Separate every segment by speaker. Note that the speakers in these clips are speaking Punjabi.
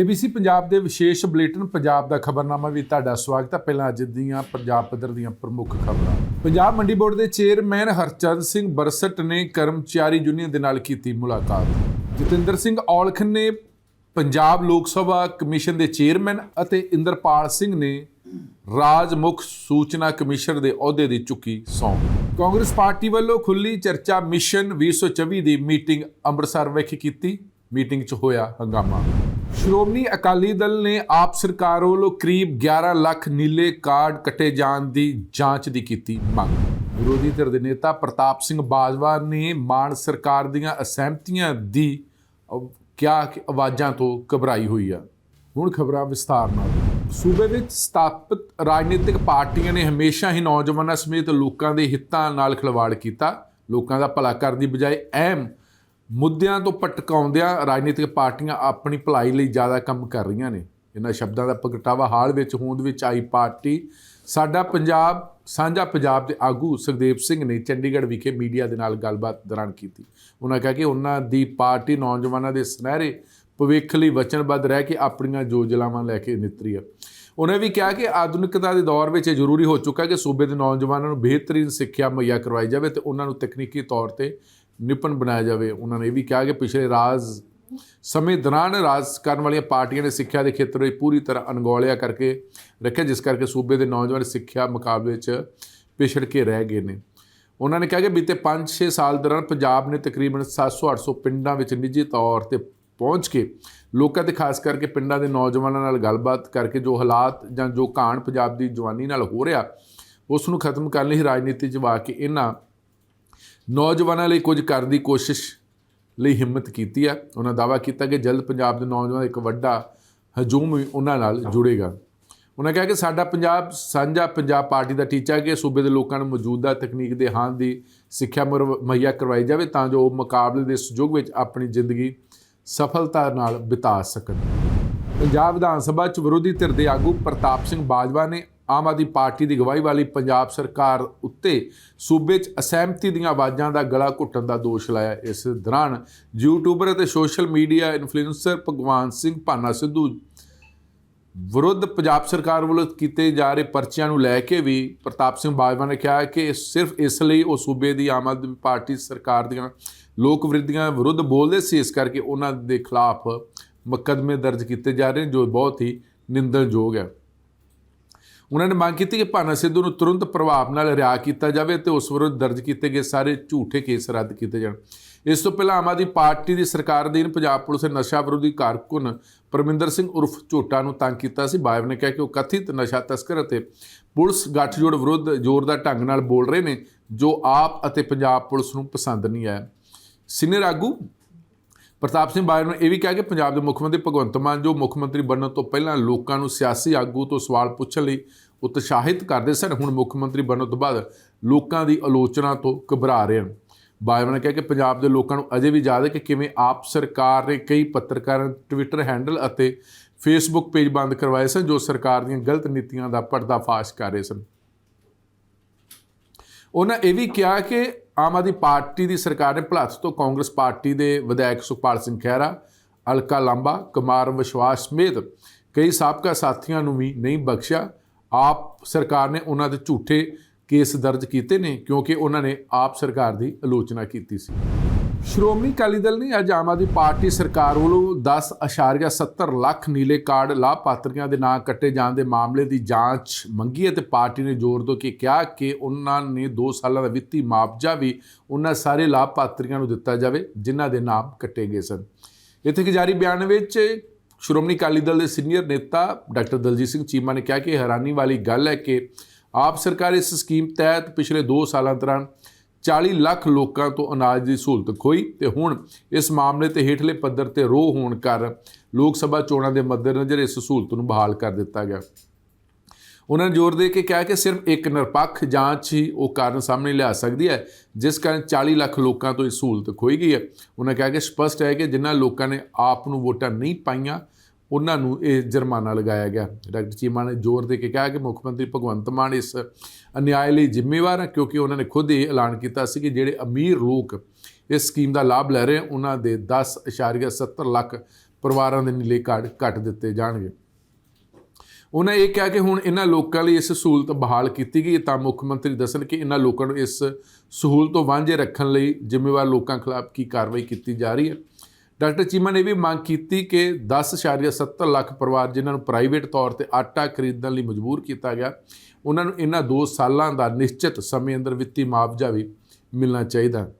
Speaker 1: ABC ਪੰਜਾਬ ਦੇ ਵਿਸ਼ੇਸ਼ ਬੁਲੇਟਿਨ ਪੰਜਾਬ ਦਾ ਖਬਰਨਾਮਾ ਵੀ ਤੁਹਾਡਾ ਸਵਾਗਤ ਹੈ। ਪਹਿਲਾਂ ਅੱਜ ਦੀਆਂ ਪੰਜਾਬ ਪੱਧਰ ਦੀਆਂ ਪ੍ਰਮੁੱਖ ਖਬਰਾਂ। ਪੰਜਾਬ ਮੰਡੀ ਬੋਰਡ ਦੇ ਚੇਅਰਮੈਨ ਹਰਚੰਦ ਸਿੰਘ ਬਰਸਟ ਨੇ ਕਰਮਚਾਰੀ ਯੂਨੀਅਨ ਦੇ ਨਾਲ ਕੀਤੀ ਮੁਲਾਕਾਤ। ਜਤਿੰਦਰ ਸਿੰਘ ਔਲਖ ਨੇ ਪੰਜਾਬ ਲੋਕ ਸਭਾ ਕਮਿਸ਼ਨ ਦੇ ਚੇਅਰਮੈਨ ਅਤੇ ਇੰਦਰਪਾਲ ਸਿੰਘ ਨੇ ਰਾਜ ਮੁੱਖ ਸੂਚਨਾ ਕਮਿਸ਼ਨਰ ਦੇ ਅਹੁਦੇ ਦੀ ਚੁੱਕੀ ਸੌਂਪ। ਕਾਂਗਰਸ ਪਾਰਟੀ ਵੱਲੋਂ ਖੁੱਲੀ ਚਰਚਾ ਮਿਸ਼ਨ 2024 ਦੀ ਮੀਟਿੰਗ ਅੰਮ੍ਰਿਤਸਰ ਵਿਖੇ ਕੀਤੀ। ਮੀਟਿੰਗ 'ਚ ਹੋਇਆ ਹੰਗਾਮਾ। ਸ਼੍ਰੋਮਣੀ ਅਕਾਲੀ ਦਲ ਨੇ ਆਪ ਸਰਕਾਰ ਵੱਲੋਂ ਕਰੀਬ 11 ਲੱਖ ਨੀਲੇ ਕਾਰਡ ਕੱਟੇ ਜਾਣ ਦੀ ਜਾਂਚ ਦੀ ਕੀਤੀ ਮੰਗ। ਵਿਰੋਧੀ ਧਿਰ ਦੇ ਨੇਤਾ ਪ੍ਰਤਾਪ ਸਿੰਘ ਬਾਜਵਾ ਨੇ ਮਾਨ ਸਰਕਾਰ ਦੀਆਂ ਅਸਹਿਮਤੀਆਂ ਦੀ ਕਿਹਾ ਕਿ ਆਵਾਜ਼ਾਂ ਤੋਂ ਘਬਰਾਈ ਹੋਈ ਆ। ਹੁਣ ਖਬਰਾਂ ਵਿਸਥਾਰ ਨਾਲ। ਸੂਬੇ ਵਿੱਚ ਸਥਾਪਿਤ ਰਾਜਨੀਤਿਕ ਪਾਰਟੀਆਂ ਨੇ ਹਮੇਸ਼ਾ ਹੀ ਨੌਜਵਾਨਾਂ ਸਮੇਤ ਲੋਕਾਂ ਦੇ ਹਿੱਤਾਂ ਨਾਲ ਖਿਲਵਾੜ ਕੀਤਾ। ਲੋਕਾਂ ਦਾ ਭਲਾ ਕਰਨ ਦੀ ਬਜਾਏ ਅਹਿਮ ਮੁੱਦਿਆਂ ਤੋਂ ਭਟਕਾਉਂਦਿਆਂ ਰਾਜਨੀਤਿਕ ਪਾਰਟੀਆਂ ਆਪਣੀ ਭਲਾਈ ਲਈ ਜ਼ਿਆਦਾ ਕੰਮ ਕਰ ਰਹੀਆਂ ਨੇ। ਇਹਨਾਂ ਸ਼ਬਦਾਂ ਦਾ ਪ੍ਰਗਟਾਵਾ ਹਾਲ ਵਿੱਚ ਹੋਂਦ ਵਿੱਚ ਆਈ ਪਾਰਟੀ, ਸਾਡਾ ਪੰਜਾਬ, ਸਾਂਝਾ ਪੰਜਾਬ ਦੇ ਆਗੂ ਸੁਖਦੇਵ ਸਿੰਘ ਨੇ ਚੰਡੀਗੜ੍ਹ ਵਿਖੇ ਮੀਡੀਆ ਦੇ ਨਾਲ ਗੱਲਬਾਤ ਦੌਰਾਨ ਕੀਤੀ। ਉਹਨਾਂ ਕਿਹਾ ਕਿ ਉਹਨਾਂ ਦੀ ਪਾਰਟੀ ਨੌਜਵਾਨਾਂ ਦੇ ਸੁਨਹਿਰੇ ਭਵਿੱਖ ਲਈ ਵਚਨਬੱਧ ਰਹਿ ਕੇ ਆਪਣੀਆਂ ਯੋਜਨਾਵਾਂ ਲੈ ਕੇ ਨਿਤਰੀ ਹੈ। ਉਹਨੇ ਵੀ ਕਿਹਾ ਕਿ ਆਧੁਨਿਕਤਾ ਦੇ ਦੌਰ ਵਿੱਚ ਇਹ ਜ਼ਰੂਰੀ ਹੋ ਚੁੱਕਾ ਕਿ ਸੂਬੇ ਦੇ ਨੌਜਵਾਨਾਂ ਨੂੰ ਬਿਹਤਰੀਨ ਸਿੱਖਿਆ ਮੁਹੱਈਆ ਕਰਵਾਈ ਜਾਵੇ ਤੇ ਉਹਨਾਂ ਨੂੰ ਤਕਨੀਕੀ ਤੌਰ ਤੇ ਨਿਪੁੰਨ ਬਣਾਇਆ ਜਾਵੇ, ਉਹਨਾਂ ਨੇ ਇਹ ਵੀ ਕਿਹਾ ਕਿ ਪਿਛਲੇ ਰਾਜ ਸਮੇਂ ਦੌਰਾਨ ਰਾਜ ਕਰਨ ਵਾਲੀਆਂ ਪਾਰਟੀਆਂ ਨੇ ਸਿੱਖਿਆ ਦੇ ਖੇਤਰ ਵਿੱਚ ਪੂਰੀ ਤਰ੍ਹਾਂ ਅਣਗੌਲਿਆ ਕਰਕੇ ਰੱਖਿਆ, ਜਿਸ ਕਰਕੇ ਸੂਬੇ ਦੇ ਨੌਜਵਾਨ ਸਿੱਖਿਆ ਮੁਕਾਬਲੇ 'ਚ ਪਿਛੜ ਕੇ ਰਹਿ ਗਏ ਨੇ। ਉਹਨਾਂ ਨੇ ਕਿਹਾ ਕਿ ਬੀਤੇ 5-6 ਸਾਲ ਦੌਰਾਨ ਪੰਜਾਬ ਨੇ ਤਕਰੀਬਨ 700-800 ਪਿੰਡਾਂ ਵਿੱਚ ਨਿੱਜੀ ਤੌਰ ਤੇ ਪਹੁੰਚ ਕੇ ਲੋਕਾਂ ਤੇ ਖਾਸ ਕਰਕੇ ਪਿੰਡਾਂ ਦੇ ਨੌਜਵਾਨਾਂ ਨਾਲ ਗੱਲਬਾਤ ਕਰਕੇ ਜੋ ਹਾਲਾਤ ਜਾਂ ਜੋ ਘਾਣ ਪੰਜਾਬ ਦੀ ਜਵਾਨੀ ਨਾਲ ਹੋ ਰਿਹਾ, ਉਸ ਨੂੰ ਖਤਮ ਕਰਨ ਲਈ ਰਾਜਨੀਤੀ 'ਚ ਵਾ ਕੇ ਇਹਨਾਂ ਨੌਜਵਾਨਾਂ ਲਈ ਕੁਝ ਕਰਨ ਦੀ ਕੋਸ਼ਿਸ਼ ਲਈ ਹਿੰਮਤ ਕੀਤੀ ਆ। ਉਹਨਾਂ ਦਾਅਵਾ ਕੀਤਾ ਕਿ ਜਲਦ ਪੰਜਾਬ ਦੇ ਨੌਜਵਾਨ ਇੱਕ ਵੱਡਾ ਹਜੂਮ ਵੀ ਉਹਨਾਂ ਨਾਲ ਜੁੜੇਗਾ। ਉਹਨਾਂ ਕਿਹਾ ਕਿ ਸਾਡਾ ਪੰਜਾਬ ਸਾਂਝਾ ਪੰਜਾਬ ਪਾਰਟੀ ਦਾ ਟੀਚਾ ਕਿ ਸੂਬੇ ਦੇ ਲੋਕਾਂ ਨੂੰ ਮੌਜੂਦਾ ਤਕਨੀਕ ਦੇ ਹਾਂ ਦੀ ਸਿੱਖਿਆ ਮੁਰ- ਮੁਹੱਈਆ ਕਰਵਾਈ ਜਾਵੇ ਤਾਂ ਜੋ ਉਹ ਮੁਕਾਬਲੇ ਦੇ ਸੁਯੋਗ ਵਿੱਚ ਆਪਣੀ ਜ਼ਿੰਦਗੀ ਸਫਲਤਾ ਨਾਲ ਬਿਤਾ ਸਕਣ। ਪੰਜਾਬ ਵਿਧਾਨ ਸਭਾ 'ਚ ਵਿਰੋਧੀ ਧਿਰ ਦੇ ਆਗੂ ਪ੍ਰਤਾਪ ਸਿੰਘ ਬਾਜਵਾ ਨੇ ਆਮ ਆਦਮੀ ਪਾਰਟੀ ਦੀ ਅਗਵਾਈ ਵਾਲੀ ਪੰਜਾਬ ਸਰਕਾਰ ਉੱਤੇ ਸੂਬੇ 'ਚ ਅਸਹਿਮਤੀ ਦੀਆਂ ਆਵਾਜ਼ਾਂ ਦਾ ਗਲਾ ਘੁੱਟਣ ਦਾ ਦੋਸ਼ ਲਾਇਆ। ਇਸ ਦੌਰਾਨ ਯੂਟਿਊਬਰ ਅਤੇ ਸੋਸ਼ਲ ਮੀਡੀਆ ਇਨਫਲੂਐਂਸਰ ਭਗਵਾਨ ਸਿੰਘ ਭਾਨਾ ਸਿੱਧੂ ਵਿਰੁੱਧ ਪੰਜਾਬ ਸਰਕਾਰ ਵੱਲੋਂ ਕੀਤੇ ਜਾ ਰਹੇ ਪਰਚਿਆਂ ਨੂੰ ਲੈ ਕੇ ਵੀ ਪ੍ਰਤਾਪ ਸਿੰਘ ਬਾਜਵਾ ਨੇ ਕਿਹਾ ਕਿ ਸਿਰਫ ਇਸ ਲਈ ਉਹ ਸੂਬੇ ਦੀ ਆਮ ਆਦਮੀ ਪਾਰਟੀ ਸਰਕਾਰ ਦੀਆਂ ਲੋਕ ਵਿਰੋਧੀਆਂ ਵਿਰੁੱਧ ਬੋਲਦੇ ਸੀ। ਇਸ ਕਰਕੇ ਉਹਨਾਂ ਦੇ ਖਿਲਾਫ ਮੁਕੱਦਮੇ ਦਰਜ ਕੀਤੇ ਜਾ ਰਹੇ ਨੇ, ਜੋ ਬਹੁਤ ਹੀ ਨਿੰਦਣਯੋਗ ਹੈ। ਉਹਨਾਂ ਨੇ ਮੰਗ ਕੀਤੀ ਕਿ ਭਾਨਾ ਸਿੱਧੂ ਨੂੰ ਤੁਰੰਤ ਪ੍ਰਭਾਵ ਨਾਲ ਰਿਹਾ ਕੀਤਾ ਜਾਵੇ ਤੇ ਉਸ ਵਿਰੁੱਧ ਦਰਜ ਕੀਤੇ ਗਏ ਸਾਰੇ ਝੂਠੇ ਕੇਸ ਰੱਦ ਕੀਤੇ ਜਾਣ। ਇਸ ਤੋਂ ਪਹਿਲਾਂ ਆਮ ਆਦਮੀ ਪਾਰਟੀ ਦੀ ਸਰਕਾਰ ਅਧੀਨ ਪੰਜਾਬ ਪੁਲਿਸ ਨੇ ਨਸ਼ਾ ਵਿਰੋਧੀ ਕਾਰਕੁਨ ਪਰਮਿੰਦਰ ਸਿੰਘ ਉਰਫ ਝੋਟਾ ਨੂੰ ਤੰਗ ਕੀਤਾ ਸੀ। ਬਾਇਬ ਨੇ ਕਿਹਾ ਕਿ ਉਹ ਕਥਿਤ ਨਸ਼ਾ ਤਸਕਰ ਅਤੇ ਪੁਲਿਸ ਗੱਠਜੋੜ ਵਿਰੁੱਧ ਜ਼ੋਰਦਾਰ ਢੰਗ ਨਾਲ ਬੋਲ ਰਹੇ ਨੇ, ਜੋ ਆਪ ਅਤੇ ਪੰਜਾਬ ਪੁਲਿਸ ਨੂੰ ਪਸੰਦ ਨਹੀਂ ਆਇਆ। ਸੀਨੀਅਰ ਆਗੂ ਪ੍ਰਤਾਪ ਸਿੰਘ ਬਾਜਵਾ ਨੇ ਇਹ ਵੀ ਕਿਹਾ ਕਿ ਪੰਜਾਬ ਦੇ ਮੁੱਖ ਮੰਤਰੀ ਭਗਵੰਤ ਮਾਨ, ਜੋ ਮੁੱਖ ਮੰਤਰੀ ਬਣਨ ਤੋਂ ਪਹਿਲਾਂ ਲੋਕਾਂ ਨੂੰ ਸਿਆਸੀ ਆਗੂ ਤੋਂ ਸਵਾਲ ਪੁੱਛਣ ਲਈ ਉਤਸ਼ਾਹਿਤ ਕਰਦੇ ਸਨ, ਹੁਣ ਮੁੱਖ ਮੰਤਰੀ ਬਣਨ ਤੋਂ ਬਾਅਦ ਲੋਕਾਂ ਦੀ ਆਲੋਚਨਾ ਤੋਂ ਘਬਰਾ ਰਹੇ ਹਨ। ਬਾਜਵਾ ਨੇ ਕਿਹਾ ਕਿ ਪੰਜਾਬ ਦੇ ਲੋਕਾਂ ਨੂੰ ਅਜੇ ਵੀ ਯਾਦ ਹੈ ਕਿ ਕਿਵੇਂ ਆਪ ਸਰਕਾਰ ਨੇ ਕਈ ਪੱਤਰਕਾਰਾਂ ਟਵਿੱਟਰ ਹੈਂਡਲ ਅਤੇ ਫੇਸਬੁੱਕ ਪੇਜ ਬੰਦ ਕਰਵਾਏ ਸਨ, ਜੋ ਸਰਕਾਰ ਦੀਆਂ ਗਲਤ ਨੀਤੀਆਂ ਦਾ ਪਰਦਾਫਾਸ਼ ਕਰ ਰਹੇ ਸਨ। ਉਹਨਾਂ ਇਹ ਵੀ ਕਿਹਾ ਕਿ ਆਮ ਆਦਮੀ ਪਾਰਟੀ ਦੀ ਸਰਕਾਰ ਨੇ ਭਲੱਥ ਤੋਂ ਕਾਂਗਰਸ ਪਾਰਟੀ ਦੇ ਵਿਧਾਇਕ ਸੁਖਪਾਲ ਸਿੰਘ ਖਹਿਰਾ, ਅਲਕਾ ਲਾਂਬਾ, ਕੁਮਾਰ ਵਿਸ਼ਵਾਸ ਸਮੇਤ ਕਈ ਸਾਬਕਾ ਸਾਥੀਆਂ ਨੂੰ ਵੀ ਨਹੀਂ ਬਖਸ਼ਿਆ। ਆਪ ਸਰਕਾਰ ਨੇ ਉਹਨਾਂ ਦੇ ਝੂਠੇ ਕੇਸ ਦਰਜ ਕੀਤੇ ਨੇ ਕਿਉਂਕਿ ਉਹਨਾਂ ਨੇ ਆਪ ਸਰਕਾਰ ਦੀ ਆਲੋਚਨਾ ਕੀਤੀ ਸੀ। ਸ਼੍ਰੋਮਣੀ ਅਕਾਲੀ ਦਲ ਨੇ ਅੱਜ ਆਮ ਆਦਮੀ ਪਾਰਟੀ ਸਰਕਾਰ ਵੱਲੋਂ 10.70 ਲੱਖ ਨੀਲੇ ਕਾਰਡ ਲਾਭਪਾਤਰੀਆਂ ਦੇ ਨਾਂ ਕੱਟੇ ਜਾਣ ਦੇ ਮਾਮਲੇ ਦੀ ਜਾਂਚ ਮੰਗੀ ਹੈ ਤੇ ਪਾਰਟੀ ਨੇ ਜ਼ੋਰ ਦੋ ਕੇ ਕਿਹਾ ਕਿ ਉਹਨਾਂ ਨੇ 2 ਸਾਲਾਂ ਦਾ ਵਿੱਤੀ ਮੁਆਵਜ਼ਾ ਵੀ ਉਹਨਾਂ ਸਾਰੇ ਲਾਭਪਾਤਰੀਆਂ ਨੂੰ ਦਿੱਤਾ ਜਾਵੇ, ਜਿਨ੍ਹਾਂ ਦੇ ਨਾਮ ਕੱਟੇ ਗਏ ਸਨ। ਇੱਥੇ ਕਿ ਜਾਰੀ ਬਿਆਨ ਵਿੱਚ ਸ਼੍ਰੋਮਣੀ ਅਕਾਲੀ ਦਲ ਦੇ ਸੀਨੀਅਰ ਨੇਤਾ ਡਾਕਟਰ ਦਲਜੀਤ ਸਿੰਘ ਚੀਮਾ ਨੇ ਕਿਹਾ ਕਿ ਹੈਰਾਨੀ ਵਾਲੀ ਗੱਲ ਹੈ ਕਿ ਆਪ ਸਰਕਾਰ ਇਸ ਸਕੀਮ ਤਹਿਤ ਪਿਛਲੇ 2 ਸਾਲਾਂ ਦੌਰਾਨ 40 ਲੱਖ ਲੋਕਾਂ ਤੋਂ ਅਨਾਜ ਦੀ ਸਹੂਲਤ ਖੋਈ ਤੇ ਹੁਣ ਇਸ ਮਾਮਲੇ ਤੇ ਹੇਠਲੇ ਪੱਧਰ ਤੇ ਰੋਹ ਹੋਣ ਕਾਰਨ ਲੋਕ ਸਭਾ ਚੋਣਾਂ ਦੇ ਮੱਦੇਨਜ਼ਰ ਇਸ ਸਹੂਲਤ ਨੂੰ ਬਹਾਲ ਕਰ ਦਿੱਤਾ ਗਿਆ। ਉਹਨਾਂ ਨੇ ਜ਼ੋਰ ਦੇ ਕੇ ਕਿਹਾ ਕਿ ਸਿਰਫ ਇੱਕ ਨਿਰਪੱਖ ਜਾਂਚ ਹੀ ਉਹ ਕਾਰਨ ਸਾਹਮਣੇ ਲਿਆ ਸਕਦੀ ਹੈ, ਜਿਸ ਕਾਰਨ 40 ਲੱਖ ਲੋਕਾਂ ਤੋਂ ਇਹ ਸਹੂਲਤ ਖੋਈ ਗਈ ਹੈ। ਉਹਨਾਂ ਕਿਹਾ ਕਿ ਸਪਸ਼ਟ ਹੈ ਕਿ ਜਿਨ੍ਹਾਂ ਲੋਕਾਂ ਨੇ ਆਪ ਨੂੰ ਵੋਟਾਂ ਨਹੀਂ ਪਾਈਆਂ ਉਹਨਾਂ ਨੂੰ ਇਹ ਜੁਰਮਾਨਾ ਲਗਾਇਆ ਗਿਆ। ਡਾਕਟਰ ਚੀਮਾ ਨੇ ਜ਼ੋਰ ਦੇ ਕੇ ਕਿਹਾ ਕਿ ਮੁੱਖ ਮੰਤਰੀ ਭਗਵੰਤ ਮਾਨ ਇਸ ਅਨਿਆਏ ਲਈ ਜ਼ਿੰਮੇਵਾਰ ਹੈ ਕਿਉਂਕਿ ਉਹਨਾਂ ਨੇ ਖੁਦ ਇਹ ਐਲਾਨ ਕੀਤਾ ਸੀ ਕਿ ਜਿਹੜੇ ਅਮੀਰ ਲੋਕ ਇਸ ਸਕੀਮ ਦਾ ਲਾਭ ਲੈ ਰਹੇ ਹਨ ਉਹਨਾਂ ਦੇ 10.70 ਲੱਖ ਪਰਿਵਾਰਾਂ ਦੇ ਨੀਲੇ ਕਾਰਡ ਕੱਟ ਦਿੱਤੇ ਜਾਣਗੇ। ਉਹਨਾਂ ਇਹ ਕਿਹਾ ਕਿ ਹੁਣ ਇਹਨਾਂ ਲੋਕਾਂ ਲਈ ਇਸ ਸਹੂਲਤ ਬਹਾਲ ਕੀਤੀ ਗਈ ਤਾਂ ਮੁੱਖ ਮੰਤਰੀ ਦੱਸਣ ਕਿ ਇਹਨਾਂ ਲੋਕਾਂ ਨੂੰ ਇਸ ਸਹੂਲਤ ਤੋਂ ਵਾਂਝੇ ਰੱਖਣ ਲਈ ਜ਼ਿੰਮੇਵਾਰ ਲੋਕਾਂ ਖਿਲਾਫ ਕੀ ਕਾਰਵਾਈ ਕੀਤੀ ਜਾ ਰਹੀ ਹੈ। ਡਾਕਟਰ ਚੀਮਾ ਨੇ ਵੀ ਮੰਗ ਕੀਤੀ ਕਿ 10.70 ਲੱਖ ਪਰਿਵਾਰ ਜਿਨ੍ਹਾਂ ਨੂੰ ਪ੍ਰਾਈਵੇਟ ਤੌਰ ਤੇ ਆਟਾ ਖਰੀਦਣ ਲਈ ਮਜਬੂਰ ਕੀਤਾ ਗਿਆ, ਉਹਨਾਂ ਨੂੰ ਇਹਨਾਂ 2 ਸਾਲਾਂ ਦਾ ਨਿਸ਼ਚਿਤ ਸਮੇਂ ਅੰਦਰ ਵਿੱਤੀ ਮੁਆਵਜ਼ਾ ਵੀ ਮਿਲਣਾ ਚਾਹੀਦਾ।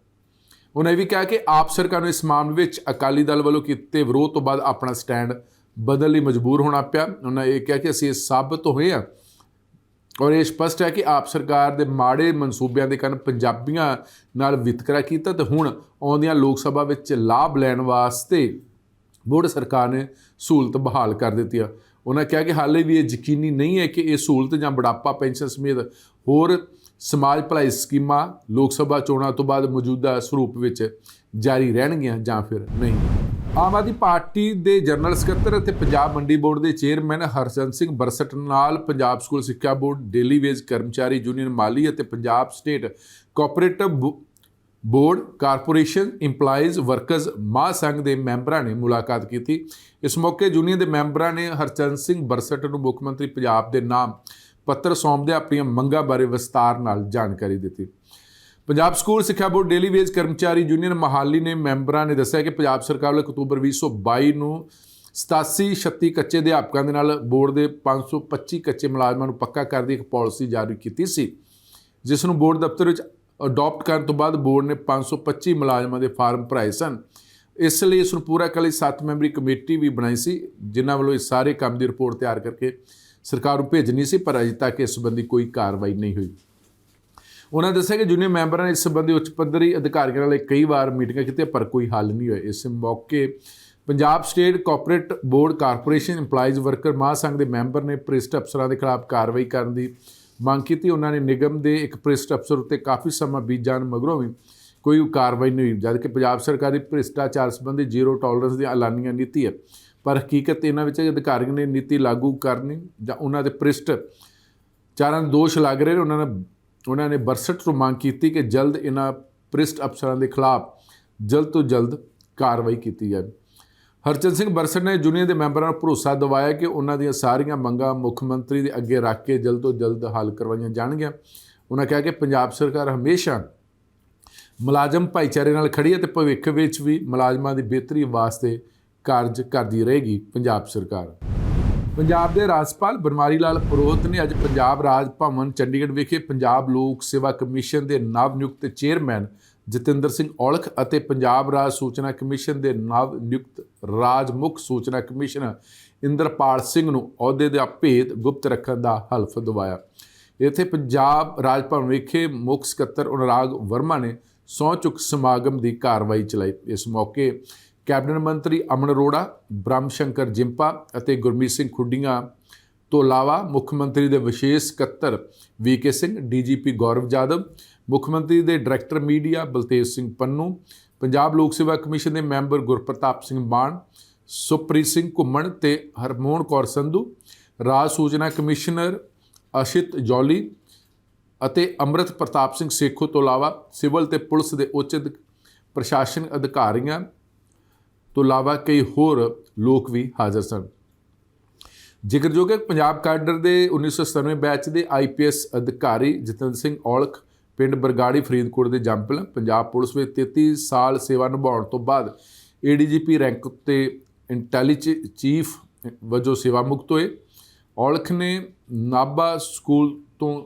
Speaker 1: ਉਹਨਾਂ ਇਹ ਵੀ ਕਿਹਾ ਕਿ ਆਪ ਸਰਕਾਰ ਨੂੰ ਇਸ ਮਾਮਲੇ ਵਿੱਚ ਅਕਾਲੀ ਦਲ ਵੱਲੋਂ ਕੀਤੇ ਵਿਰੋਧ ਤੋਂ ਬਾਅਦ ਆਪਣਾ ਸਟੈਂਡ ਬਦਲਣ ਲਈ ਮਜਬੂਰ ਹੋਣਾ ਪਿਆ। ਉਹਨਾਂ ਇਹ ਕਿਹਾ ਕਿ ਅਸੀਂ ਇਹ ਸਾਬਤ ਹੋਏ ਹਾਂ ਔਰ ਇਹ ਸਪਸ਼ਟ ਹੈ ਕਿ ਆਪ ਸਰਕਾਰ ਦੇ ਮਾੜੇ ਮਨਸੂਬਿਆਂ ਦੇ ਕਾਰਨ ਪੰਜਾਬੀਆਂ ਨਾਲ ਵਿਤਕਰਾ ਕੀਤਾ ਤੇ ਹੁਣ ਆਉਂਦੀਆਂ ਲੋਕ ਸਭਾ ਵਿੱਚ ਲਾਭ ਲੈਣ ਵਾਸਤੇ ਬੋਰਡ ਸਰਕਾਰ ਨੇ ਸਹੂਲਤ ਬਹਾਲ ਕਰ ਦਿੱਤੀ ਆ। ਉਹਨਾਂ ਕਿਹਾ ਕਿ ਹਾਲੇ ਵੀ ਇਹ ਯਕੀਨੀ ਨਹੀਂ ਹੈ ਕਿ ਇਹ ਸਹੂਲਤ ਜਾਂ ਬੁਢਾਪਾ ਪੈਨਸ਼ਨ ਸਮੇਤ ਹੋਰ ਸਮਾਜ ਭਲਾਈ ਸਕੀਮਾਂ ਲੋਕ ਸਭਾ ਚੋਣਾਂ ਤੋਂ ਬਾਅਦ ਮੌਜੂਦਾ ਸਰੂਪ ਵਿੱਚ ਜਾਰੀ ਰਹਿਣਗੀਆਂ ਜਾਂ ਫਿਰ ਨਹੀਂ। ਆਮ ਆਦਮੀ ਪਾਰਟੀ ਦੇ ਜਨਰਲ ਸਕੱਤਰ ਅਤੇ ਪੰਜਾਬ ਮੰਡੀ ਬੋਰਡ ਦੇ ਚੇਅਰਮੈਨ ਹਰਚੰਦ ਸਿੰਘ ਬਰਸਟ ਨਾਲ ਪੰਜਾਬ ਸਕੂਲ ਸਿੱਖਿਆ ਬੋਰਡ, ਡੇਲੀ ਵੇਜ ਕਰਮਚਾਰੀ ਯੂਨੀਅਨ ਮਾਲੀ ਅਤੇ ਪੰਜਾਬ ਸਟੇਟ ਕੋਆਪਰੇਟਿਵ ਬੋ- ਬੋਰਡ, ਕਾਰਪੋਰੇਸ਼ਨ EMPLOYEES ਵਰਕਰਸ ਮਹਾਸੰਘ ਦੇ ਮੈਂਬਰਾਂ ਨੇ ਮੁਲਾਕਾਤ ਕੀਤੀ। ਇਸ ਮੌਕੇ ਯੂਨੀਅਨ ਦੇ ਮੈਂਬਰਾਂ ਨੇ ਹਰਚੰਦ ਸਿੰਘ ਬਰਸਟ ਨੂੰ ਮੁੱਖ ਮੰਤਰੀ ਪੰਜਾਬ ਦੇ ਨਾਮ ਪੱਤਰ ਸੌਂਪਦੇ ਆਪਣੀਆਂ ਮੰਗਾਂ ਬਾਰੇ ਵਿਸਤਾਰ ਨਾਲ ਜਾਣਕਾਰੀ ਦਿੱਤੀ। ਪੰਜਾਬ ਸਕੂਲ ਸਿੱਖਿਆ ਬੋਰਡ ਡੇਲੀ ਵੇਜ ਕਰਮਚਾਰੀ ਯੂਨੀਅਨ ਮਹਾਲੀ ਨੇ ਮੈਂਬਰਾਂ ਨੇ ਦੱਸਿਆ ਕਿ ਪੰਜਾਬ ਸਰਕਾਰ ਵੱਲੋਂ ਅਕਤੂਬਰ 2022 ਨੂੰ 87 36 ਕੱਚੇ ਅਧਿਆਪਕਾਂ ਦੇ ਨਾਲ ਬੋਰਡ ਦੇ 525 ਕੱਚੇ ਮੁਲਾਜ਼ਮਾਂ ਨੂੰ ਪੱਕਾ ਕਰਨ ਦੀ ਇੱਕ ਪਾਲਿਸੀ ਜਾਰੀ ਕੀਤੀ ਸੀ, ਜਿਸ ਨੂੰ ਬੋਰਡ ਦਫ਼ਤਰ ਵਿੱਚ ਅਡਾਪਟ ਕਰਨ ਤੋਂ ਬਾਅਦ ਬੋਰਡ ਨੇ 525 ਮੁਲਾਜ਼ਮਾਂ ਦੇ ਫਾਰਮ ਭਰਾਏ ਸਨ। ਇਸ ਲਈ ਇਸ ਨੂੰ ਪੂਰਾ ਕਰਨ ਲਈ 7 ਮੈਂਬਰੀ ਕਮੇਟੀ ਵੀ ਬਣਾਈ ਸੀ, ਜਿਨ੍ਹਾਂ ਵੱਲੋਂ ਇਸ ਸਾਰੇ ਕੰਮ ਦੀ ਰਿਪੋਰਟ ਤਿਆਰ ਕਰਕੇ ਸਰਕਾਰ ਨੂੰ ਭੇਜਣੀ ਸੀ, ਪਰ ਅਜੇ ਤੱਕ ਇਸ ਸੰਬੰਧੀ ਕੋਈ ਕਾਰਵਾਈ ਨਹੀਂ ਹੋਈ। ਉਹਨਾਂ ਦੱਸਿਆ ਕਿ ਜੂਨੀਅਰ ਮੈਂਬਰਾਂ ਨੇ ਇਸ ਸੰਬੰਧੀ ਉੱਚ ਪੱਧਰੀ ਅਧਿਕਾਰੀਆਂ ਨਾਲ ਕਈ ਵਾਰ ਮੀਟਿੰਗਾਂ ਕੀਤੀਆਂ, ਪਰ ਕੋਈ ਹੱਲ ਨਹੀਂ ਹੋਇਆ। ਇਸ ਮੌਕੇ Punjab state cooperate board corporation EMPLOYEES worker ਮਹਾਸੰਘ ਦੇ ਮੈਂਬਰ ਨੇ ਪ੍ਰਿਸਟ ਅਫਸਰਾਂ ਦੇ ਖਿਲਾਫ ਕਾਰਵਾਈ ਕਰਨ ਦੀ ਮੰਗ ਕੀਤੀ। ਉਹਨਾਂ ਨੇ ਨਿਗਮ ਦੇ ਇੱਕ ਪ੍ਰਿਸਟ ਅਫਸਰ ਉੱਤੇ ਕਾਫੀ ਸਮਾਂ ਬੀਤ ਜਾਣ ਮਗਰੋਂ ਵੀ ਕੋਈ ਕਾਰਵਾਈ ਨਹੀਂ ਹੋਈ, ਜਦਕਿ ਪੰਜਾਬ ਸਰਕਾਰ ਦੀ ਭ੍ਰਿਸ਼ਟਾਚਾਰ ਸੰਬੰਧੀ ਜ਼ੀਰੋ ਟੋਲਰੈਂਸ ਦੀ ਐਲਾਨੀਆਂ ਨੀਤੀ ਹੈ। ਪਰ ਹਕੀਕਤ ਇਹਨਾਂ ਵਿੱਚ ਅਧਿਕਾਰੀਆਂ ਨੇ ਨੀਤੀ ਲਾਗੂ ਕਰਨੀ ਜਾਂ ਉਹਨਾਂ ਦੇ ਭ੍ਰਿਸ਼ਟ ਚਾਰਾਂ ਦੇ ਦੋਸ਼ ਲੱਗ ਰਹੇ ਨੇ, ਉਹਨਾਂ ਨੇ ਉਹਨਾਂ ਨੇ ਬਰਸਟ ਤੋਂ ਮੰਗ ਕੀਤੀ ਕਿ ਜਲਦ ਇਹਨਾਂ ਪ੍ਰਿਸਟ ਅਫਸਰਾਂ ਦੇ ਖਿਲਾਫ ਜਲਦ ਤੋਂ ਜਲਦ ਕਾਰਵਾਈ ਕੀਤੀ ਜਾਵੇ। ਹਰਚੰਦ ਸਿੰਘ ਬਰਸਟ ਨੇ ਜੂਨੀਅਰ ਦੇ ਮੈਂਬਰਾਂ ਨੂੰ ਭਰੋਸਾ ਦਿਵਾਇਆ ਕਿ ਉਹਨਾਂ ਦੀਆਂ ਸਾਰੀਆਂ ਮੰਗਾਂ ਮੁੱਖ ਮੰਤਰੀ ਦੇ ਅੱਗੇ ਰੱਖ ਕੇ ਜਲਦ ਤੋਂ ਜਲਦ ਹੱਲ ਕਰਵਾਈਆਂ ਜਾਣਗੀਆਂ। ਉਹਨਾਂ ਕਿਹਾ ਕਿ ਪੰਜਾਬ ਸਰਕਾਰ ਹਮੇਸ਼ਾ ਮੁਲਾਜ਼ਮ ਭਾਈਚਾਰੇ ਨਾਲ ਖੜੀ ਹੈ ਤੇ ਭਵਿੱਖ ਵਿੱਚ ਵੀ ਮੁਲਾਜ਼ਮਾਂ ਦੀ ਬਿਹਤਰੀ ਵਾਸਤੇ ਕਾਰਜ ਕਰਦੀ ਰਹੇਗੀ ਪੰਜਾਬ ਸਰਕਾਰ। ਪੰਜਾਬ ਦੇ ਰਾਜਪਾਲ ਬਨਵਾਰੀ ਲਾਲ ਪੁਰੋਹਿਤ ਨੇ ਅੱਜ ਪੰਜਾਬ ਰਾਜ ਭਵਨ, ਚੰਡੀਗੜ੍ਹ ਵਿਖੇ ਪੰਜਾਬ ਲੋਕ ਸੇਵਾ ਕਮਿਸ਼ਨ ਦੇ ਨਵ ਨਿਯੁਕਤ ਚੇਅਰਮੈਨ ਜਤਿੰਦਰ ਸਿੰਘ ਔਲਖ ਅਤੇ ਪੰਜਾਬ ਰਾਜ ਸੂਚਨਾ ਕਮਿਸ਼ਨ ਦੇ ਨਵ ਨਿਯੁਕਤ ਰਾਜ ਮੁੱਖ ਸੂਚਨਾ ਕਮਿਸ਼ਨਰ ਇੰਦਰਪਾਲ ਸਿੰਘ ਨੂੰ ਅਹੁਦੇ ਦਾ ਭੇਦ ਗੁਪਤ ਰੱਖਣ ਦਾ ਹਲਫ ਦਵਾਇਆ। ਇੱਥੇ ਪੰਜਾਬ ਰਾਜ ਭਵਨ ਵਿਖੇ ਮੁੱਖ ਸਕੱਤਰ ਅਨੁਰਾਗ ਵਰਮਾ ਨੇ ਸਹੁੰ ਚੁੱਕ ਸਮਾਗਮ ਦੀ ਕਾਰਵਾਈ ਚਲਾਈ। ਇਸ ਮੌਕੇ ਕੈਬਨਿਟ ਮੰਤਰੀ ਅਮਨ ਅਰੋੜਾ, ਬ੍ਰਹਮ ਸ਼ੰਕਰ ਜਿੰਪਾ ਅਤੇ ਗੁਰਮੀਤ ਸਿੰਘ ਖੁੱਡੀਆਂ ਤੋਂ ਇਲਾਵਾ ਮੁੱਖ ਮੰਤਰੀ ਦੇ ਵਿਸ਼ੇਸ਼ ਸਕੱਤਰ ਵੀਕੇ ਸਿੰਘ, ਡੀਜੀਪੀ ਗੌਰਵ ਜਾਦਵ, ਮੁੱਖ ਮੰਤਰੀ ਦੇ ਡਾਇਰੈਕਟਰ ਮੀਡੀਆ ਬਲਤੇਜ ਸਿੰਘ ਪੰਨੂ, ਪੰਜਾਬ ਲੋਕ ਸੇਵਾ ਕਮਿਸ਼ਨ ਦੇ ਮੈਂਬਰ ਗੁਰਪ੍ਰਤਾਪ ਸਿੰਘ ਬਾਣ ਸੁਪ੍ਰੀਤ ਸਿੰਘ ਘੁੰਮਣ ਤੇ ਹਰਮੋਹਨ ਕੌਰ ਸੰਧੂ, ਰਾਜ ਸੂਚਨਾ ਕਮਿਸ਼ਨਰ ਅਸ਼ਿਤ ਜੌਲੀ ਅਤੇ ਅੰਮ੍ਰਿਤ ਪ੍ਰਤਾਪ ਸਿੰਘ ਸੇਖੋ ਤੋਂ ਇਲਾਵਾ ਸਿਵਲ ਤੇ ਪੁਲਿਸ ਦੇ ਉੱਚ ਅਧਿ- ਪ੍ਰਸ਼ਾਸਨ ਅਧਿਕਾਰੀਆਂ ਤੋਂ ਇਲਾਵਾ ਕਈ ਹੋਰ ਲੋਕ ਵੀ ਹਾਜ਼ਰ ਸਨ। ਜ਼ਿਕਰਯੋਗ ਹੈ ਪੰਜਾਬ ਕਾਡਰ ਦੇ 1997 ਬੈਚ ਦੇ ਆਈਪੀਐਸ ਅਧਿਕਾਰੀ ਜਤਿੰਦਰ ਸਿੰਘ ਔਲਖ ਪਿੰਡ ਬਰਗਾੜੀ ਫਰੀਦਕੋਟ ਦੇ ਜੰਪਲ, ਪੰਜਾਬ ਪੁਲਿਸ ਵਿੱਚ 33 ਸਾਲ ਸੇਵਾ ਨਿਭਾਉਣ ਤੋਂ ਬਾਅਦ ਏਡੀਜੀਪੀ ਰੈਂਕ ਉੱਤੇ ਇੰਟੈਲੀਜੈਂਸ ਚੀਫ ਵਜੋਂ ਸੇਵਾ ਮੁਕਤ ਹੋਏ। ਔਲਖ ਨੇ ਨਾਭਾ ਸਕੂਲ ਤੋਂ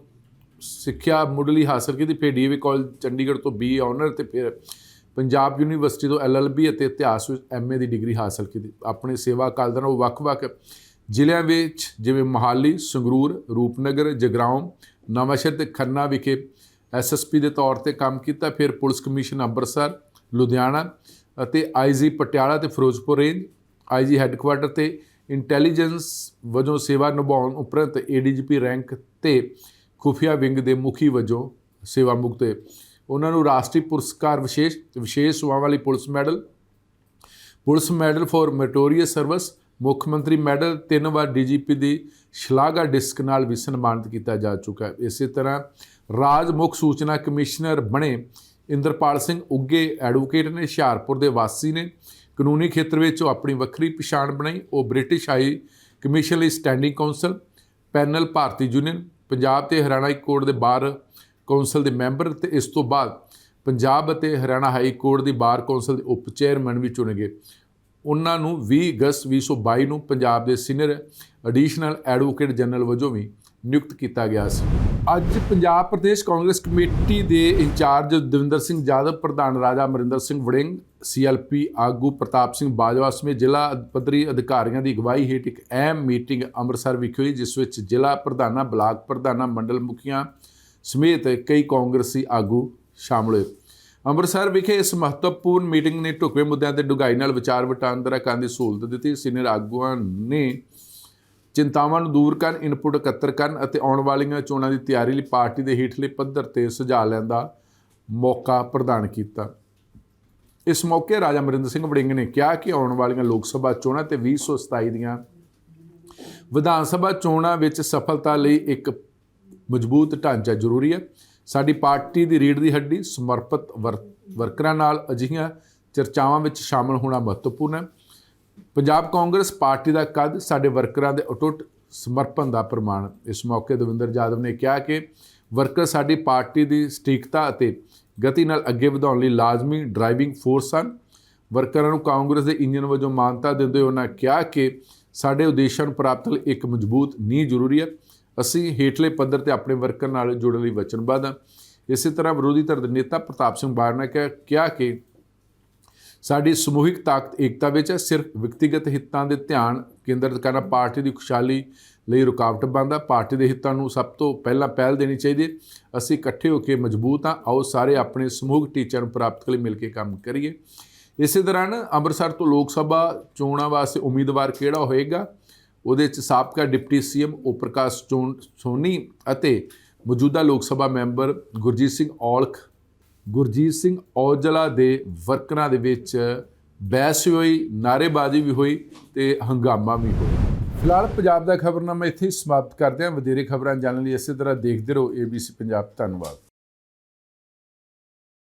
Speaker 1: ਸਿੱਖਿਆ ਮੁੱਢਲੀ ਹਾਸਲ ਕੀਤੀ, ਫਿਰ ਡੀਏਵੀ ਕਾਲਜ ਚੰਡੀਗੜ੍ਹ ਤੋਂ ਬੀਏ ਆਨਰ ਤੇ ਫਿਰ ਪੰਜਾਬ ਯੂਨੀਵਰਸਿਟੀ ਤੋਂ ਐਲਐਲਬੀ ਅਤੇ ਇਤਿਹਾਸ ਵਿੱਚ ਐਮਏ ਦੀ ਡਿਗਰੀ ਹਾਸਲ ਕੀਤੀ। ਆਪਣੇ ਸੇਵਾ ਕਾਲ ਦੌਰਾਨ ਉਹ ਵੱਖ-ਵੱਖ ਜ਼ਿਲ੍ਹਿਆਂ ਵਿੱਚ, ਜਿਵੇਂ ਮੋਹਾਲੀ, ਸੰਗਰੂਰ, ਰੂਪਨਗਰ, ਜਗਰਾਉਂ, ਨਵਾਂਸ਼ਹਿਰ ਤੇ ਖੰਨਾ ਵਿਖੇ ਐਸਐਸਪੀ ਦੇ ਤੌਰ ਤੇ ਕੰਮ ਕੀਤਾ। ਫਿਰ ਪੁਲਿਸ ਕਮਿਸ਼ਨ ਅੰਮ੍ਰਿਤਸਰ, ਲੁਧਿਆਣਾ ਅਤੇ ਆਈਜੀ ਪਟਿਆਲਾ ਤੇ ਫਿਰੋਜ਼ਪੁਰ ਰੇਂਜ ਆਈਜੀ ਹੈੱਡਕੁਆਰਟਰ ਤੇ ਇੰਟੈਲੀਜੈਂਸ ਵਜੋਂ ਸੇਵਾ ਨਿਭਾਉਣ ਉਪਰੰਤ ਏਡੀਜੀਪੀ ਰੈਂਕ ਤੇ ਖੁਫੀਆ ਵਿੰਗ ਦੇ ਮੁਖੀ ਵਜੋਂ ਸੇਵਾ ਮੁਕਤ ਹੋਏ। ਉਹਨਾਂ ਨੂੰ ਰਾਸ਼ਟਰੀ ਪੁਰਸਕਾਰ ਵਿਸ਼ੇਸ਼ ਵਿਸ਼ੇਸ਼ ਸੇਵਾਵਾਂ ਲਈ police medal police medal for meritorious service, ਮੁੱਖ ਮੰਤਰੀ ਮੈਡਲ, ਤਿੰਨ ਵਾਰ ਡੀਜੀਪੀ ਦੀ ਸ਼ਲਾਘਾ ਡਿਸਕ ਨਾਲ ਵੀ ਸਨਮਾਨਿਤ ਕੀਤਾ ਜਾ ਚੁੱਕਾ ਹੈ। ਇਸੇ ਤਰ੍ਹਾਂ ਰਾਜ ਮੁੱਖ ਸੂਚਨਾ ਕਮਿਸ਼ਨਰ ਬਣੇ ਇੰਦਰਪਾਲ ਸਿੰਘ ਉੱਗੇ ਐਡਵੋਕੇਟ ਨੇ, ਹੁਸ਼ਿਆਰਪੁਰ ਦੇ ਵਾਸੀ ਨੇ, ਕਾਨੂੰਨੀ ਖੇਤਰ ਵਿੱਚ ਉਹ ਆਪਣੀ ਵੱਖਰੀ ਪਛਾਣ ਬਣਾਈ। ਉਹ ਬ੍ਰਿਟਿਸ਼ ਹਾਈ ਕਮਿਸ਼ਨ ਲਈ ਸਟੈਂਡਿੰਗ ਕਾਉਂਸਲ ਪੈਨਲ ਭਾਰਤੀ ਯੂਨੀਅਨ, ਪੰਜਾਬ ਤੇ ਹਰਿਆਣਾ ਕੋਰਟ ਦੇ ਬਾਰ ਕੌਂਸਲ ਦੇ ਮੈਂਬਰ ਤੇ ਇਸ ਤੋਂ ਬਾਅਦ ਪੰਜਾਬ ਅਤੇ ਹਰਿਆਣਾ ਹਾਈ ਕੋਰਟ ਦੀ ਬਾਰ ਕੌਂਸਲ ਦੇ ਉਪ ਚੇਅਰਮੈਨ ਵੀ ਚੁਣੇ ਗਏ ਉਹਨਾਂ ਨੂੰ 20 ਅਗਸਤ 2022 ਨੂੰ ਪੰਜਾਬ ਦੇ ਸੀਨੀਅਰ ਐਡੀਸ਼ਨਲ ਐਡਵੋਕੇਟ ਜਨਰਲ ਵਜੋਂ ਵੀ ਨਿਯੁਕਤ ਕੀਤਾ ਗਿਆ ਸੀ। ਅੱਜ ਪੰਜਾਬ ਪ੍ਰਦੇਸ਼ ਕਾਂਗਰਸ ਕਮੇਟੀ ਦੇ ਇੰਚਾਰਜ ਦਵਿੰਦਰ ਸਿੰਘ ਜਾਦਵ ਪ੍ਰਧਾਨ ਰਾਜਾ ਅਮਰਿੰਦਰ ਸਿੰਘ ਵੜਿੰਗ ਸੀਐਲਪੀ ਆਗੂ ਪ੍ਰਤਾਪ ਸਿੰਘ ਬਾਜਵਾ ਸਮੇਤ ਜ਼ਿਲ੍ਹਾ ਪੱਧਰੀ ਅਧਿਕਾਰੀਆਂ ਦੀ ਅਗਵਾਈ ਹੇਠ ਇੱਕ ਅਹਿਮ ਮੀਟਿੰਗ ਅੰਮ੍ਰਿਤਸਰ ਵਿਖੇ ਹੋਈ, ਜਿਸ ਵਿੱਚ ਜ਼ਿਲ੍ਹਾ ਪ੍ਰਧਾਨਾਂ, ਬਲਾਕ ਪ੍ਰਧਾਨਾਂ, ਮੰਡਲ ਮੁਖੀਆਂ ਸਮੇਤ ਕਈ ਕਾਂਗਰਸੀ ਆਗੂ ਸ਼ਾਮਲ ਹੋਏ। ਅੰਮ੍ਰਿਤਸਰ ਵਿਖੇ ਇਸ ਮਹੱਤਵਪੂਰਨ ਮੀਟਿੰਗ ਨੇ ਢੁਕਵੇਂ ਮੁੱਦਿਆਂ ਤੇ ਡੂੰਘਾਈ ਨਾਲ ਵਿਚਾਰ ਵਟਾਂਦਰਾ ਕਰਨ ਦੀ ਸਹੂਲਤ ਦਿੱਤੀ। ਸੀਨੀਅਰ ਆਗੂਆਂ ਨੇ ਚਿੰਤਾਵਾਂ ਨੂੰ ਦੂਰ ਕਰਨ ਇਨਪੁਟ ਇਕੱਤਰ ਕਰਨ ਅਤੇ ਆਉਣ ਵਾਲੀਆਂ ਚੋਣਾਂ ਦੀ ਤਿਆਰੀ ਲਈ ਪਾਰਟੀ ਦੇ ਹੇਠਲੇ ਪੱਧਰ ਤੇ ਸੁਝਾਅ ਲੈਣ ਦਾ ਮੌਕਾ ਪ੍ਰਦਾਨ ਕੀਤਾ। ਇਸ ਮੌਕੇ ਰਾਜਾ ਅਮਰਿੰਦਰ ਸਿੰਘ ਵੜਿੰਗ ਨੇ ਕਿਹਾ ਕਿ ਆਉਣ ਵਾਲੀਆਂ ਲੋਕ ਸਭਾ ਚੋਣਾਂ ਤੇ 2027 ਦੀਆਂ ਵਿਧਾਨ ਸਭਾ ਚੋਣਾਂ ਵਿੱਚ ਸਫਲਤਾ ਲਈ ਇੱਕ ਮਜ਼ਬੂਤ ਢਾਂਚਾ ਜ਼ਰੂਰੀ ਹੈ। ਸਾਡੀ ਪਾਰਟੀ ਦੀ ਰੀੜ ਦੀ ਹੱਡੀ, ਸਮਰਪਿਤ ਵਰ- ਵਰਕਰਾਂ ਨਾਲ ਅਜਿਹੀਆਂ ਚਰਚਾਵਾਂ ਵਿੱਚ ਸ਼ਾਮਲ ਹੋਣਾ ਮਹੱਤਵਪੂਰਨ ਹੈ। ਪੰਜਾਬ ਕਾਂਗਰਸ ਪਾਰਟੀ ਦਾ ਕੱਦ ਸਾਡੇ ਵਰਕਰਾਂ ਦੇ ਅਟੁੱਟ ਸਮਰਪਣ ਦਾ ਪ੍ਰਮਾਣ ਇਸ ਮੌਕੇ ਦਵਿੰਦਰ ਜਾਦਵ ਨੇ ਕਿਹਾ ਕਿ ਵਰਕਰ ਸਾਡੀ ਪਾਰਟੀ ਦੀ ਸਟੀਕਤਾ ਅਤੇ ਗਤੀ ਨਾਲ ਅੱਗੇ ਵਧਾਉਣ ਲਈ ਲਾਜ਼ਮੀ ਡਰਾਈਵਿੰਗ ਫੋਰਸ ਹਨ। ਵਰਕਰਾਂ ਨੂੰ ਕਾਂਗਰਸ ਦੇ ਇੰਜਨ ਵਜੋਂ ਮਾਨਤਾ ਦਿੰਦੇ ਹੋਏ ਉਹਨਾਂ ਕਿਹਾ ਕਿ ਸਾਡੇ ਉਦੇਸ਼ਾਂ ਨੂੰ ਪ੍ਰਾਪਤ ਲਈ ਇੱਕ ਮਜ਼ਬੂਤ ਨੀਂਹ ਜ਼ਰੂਰੀ ਹੈ। ਅਸੀਂ ਹੇਠਲੇ ਪੱਧਰ ਤੇ ਆਪਣੇ ਵਰਕਰ ਨਾਲ ਜੁੜਨ ਲਈ ਵਚਨਬੱਧ ਹਾਂ। ਇਸੇ ਤਰ੍ਹਾਂ ਵਿਰੋਧੀ ਧਿਰ ਦੇ ਨੇਤਾ ਪ੍ਰਤਾਪ ਸਿੰਘ ਬਾਰ ਨੇ ਕਿਹਾ- ਕਿ ਸਾਡੀ ਸਮੂਹਿਕ ਤਾਕਤ ਏਕਤਾ ਵਿੱਚ ਹੈ। ਸਿਰਫ ਵਿਅਕਤੀਗਤ ਹਿੱਤਾਂ ਦੇ ਧਿਆਨ ਕੇਂਦਰਿਤ ਕਰਨਾ ਪਾਰਟੀ ਦੀ ਖੁਸ਼ਹਾਲੀ ਲਈ ਰੁਕਾਵਟ ਬਣਦਾ। ਪਾਰਟੀ ਦੇ ਹਿੱਤਾਂ ਨੂੰ ਸਭ ਤੋਂ ਪਹਿਲਾਂ ਪਹਿਲ ਦੇਣੀ ਚਾਹੀਦੀ ਹੈ। ਅਸੀਂ ਇਕੱਠੇ ਹੋ ਕੇ ਮਜ਼ਬੂਤ ਹਾਂ। ਆਓ ਸਾਰੇ ਆਪਣੇ ਸਮੂਹਿਕ ਟੀਚਰ ਨੂੰ ਪ੍ਰਾਪਤ ਲਈ ਮਿਲ ਕੇ ਕੰਮ ਕਰੀਏ। ਇਸੇ ਦੌਰਾਨ ਅੰਮ੍ਰਿਤਸਰ ਤੋਂ ਲੋਕ ਸਭਾ ਚੋਣਾਂ ਵਾਸਤੇ ਉਮੀਦਵਾਰ ਕਿਹੜਾ ਹੋਏਗਾ? ਉਹਦੇ ਵਿੱਚ ਸਾਬਕਾ ਡਿਪਟੀ ਸੀਐਮ ਓਮ ਪ੍ਰਕਾਸ਼ ਚੋਣ, ਸੋਨੀ ਅਤੇ ਮੌਜੂਦਾ ਲੋਕ ਸਭਾ ਮੈਂਬਰ ਗੁਰਜੀਤ ਸਿੰਘ ਔਲਖ, ਗੁਰਜੀਤ ਸਿੰਘ ਔਜਲਾ ਦੇ ਵਰਕਰਾਂ ਦੇ ਵਿੱਚ ਬਹਿਸ ਵੀ ਹੋਈ, ਨਾਅਰੇਬਾਜ਼ੀ ਵੀ ਹੋਈ ਤੇ ਹੰਗਾਮਾ ਵੀ ਹੋਇਆ। ਫਿਲਹਾਲ ਪੰਜਾਬ ਦਾ ਖਬਰਨਾਮਾ ਇੱਥੇ ਹੀ ਸਮਾਪਤ ਕਰਦੇ ਹਾਂ। ਵਧੇਰੇ ਖਬਰਾਂ ਜਾਣਨ ਲਈ ਇਸੇ ਤਰ੍ਹਾਂ ਦੇਖਦੇ ਰਹੋ ABC ਪੰਜਾਬ ਧੰਨਵਾਦ।